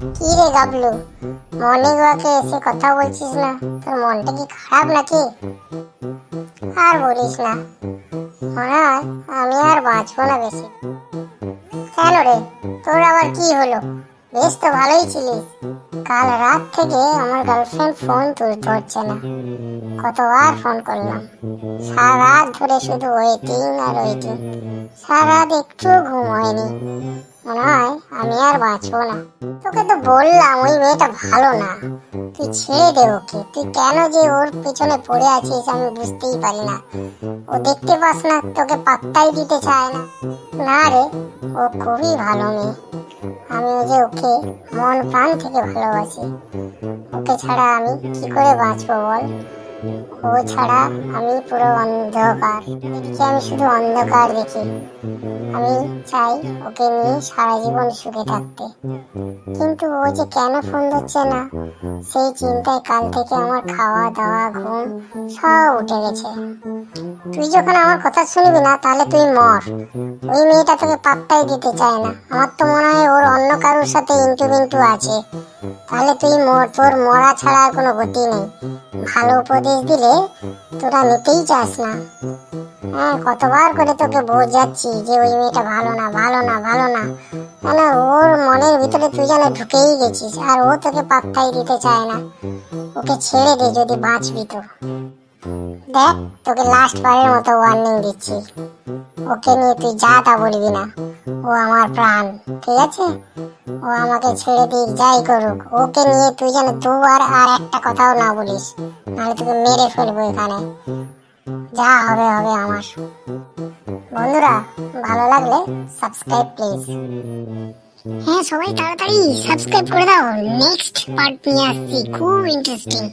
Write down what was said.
কি রে গাবলু? মর্নিং ওয়াকে এসে কথা বলছিস না? তোর মনটা কি খারাপ নাকি? আর বলিস না। মনে আমি আর বাঁচবো না বেশি। কেন রে? তোর আবার কি হলো? বেশ তো ভালোই ছিলিস। কাল রাত থেকে আমার গার্লফ্রেন্ড ফোন তুলতে হচ্ছে না। কতবার ফোন করলাম। সারা রাত ধরে শুধু ওয়েটিং আর ওয়েটিং সারা রাত একটু ঘুম হয়নি। মনে হয় আমি আর বাঁচবো না। তোকে তো বললাম, ওই মেয়েটা ভালো না। তুই ছেড়ে দে ওকে। তুই কেন যে ওর পেছনে পড়ে আছিস, আমি বুঝতেই পারি না। ও দেখতে পাস না, তোকে পাত্তাই দিতে চায় না। না রে, ও খুবই ভালো মেয়ে। আমি যে ওকে মন প্রাণ থেকে ভালোবাসি। ওকে ছাড়া আমি কি করে বাঁচবো বল? ও ছাড়া আমি পুরো অন্ধকার। এদিকে আমি শুধু অন্ধকার দেখি। আমি চাই ওকে নিয়ে সারা জীবন সুখে থাকতে। কিন্তু ও যে কেন ফোন ধরছে না, সেই চিন্তায় কাল থেকে আমার খাওয়া, দাওয়া, ঘুম সব উঠে গেছে। তুই যখন আমার কথা শুনবি না, তাহলে তুই মর। ওই মেয়েটা তোকে পাত্তাই দিতে চায় না। আমার তো মনে হয় ওর অন্য কারোর সাথে ইন্টু বিন্টু আছে। তাহলে তুই তোর মরা ছাড়া আর কোনো গতি নেই। ভালো উপদেশ দিলে তোরা নিতেই চাস না। হ্যাঁ কতবার করে তোকে বোঝাচ্ছি যে ওই মেয়েটা ভালো না ভালো না ভালো না। মানে ওর মনের ভিতরে তুই যেন ঢুকেই গেছিস, আর ও তোকে পাত্তাই দিতে চায় না। ওকে ছেড়ে দে যদি বাঁচবি তো। দেখ, তোকে লাস্ট বারের মতো ওয়ার্নিং দিচ্ছি। ওকে নিয়ে তুই যা তা বলবি না। ও আমার প্রাণ, ঠিক আছে? ও আমাকে ছেড়ে দিক, যাই করুক। ওকে নিয়ে তুই যেন দুবার আর একটা কথাও না বলিস, নাহলে তোকে মেরে ফেলব এখানে। যা হবে হবে আমার। বন্ধুরা, ভালো লাগলে সাবস্ক্রাইব প্লিজ হ্যাঁ সবাই তাড়াতাড়ি সাবস্ক্রাইব করে দাও। নেক্সট পার্ট নিয়ে আসছি, খুব ইন্টারেস্টিং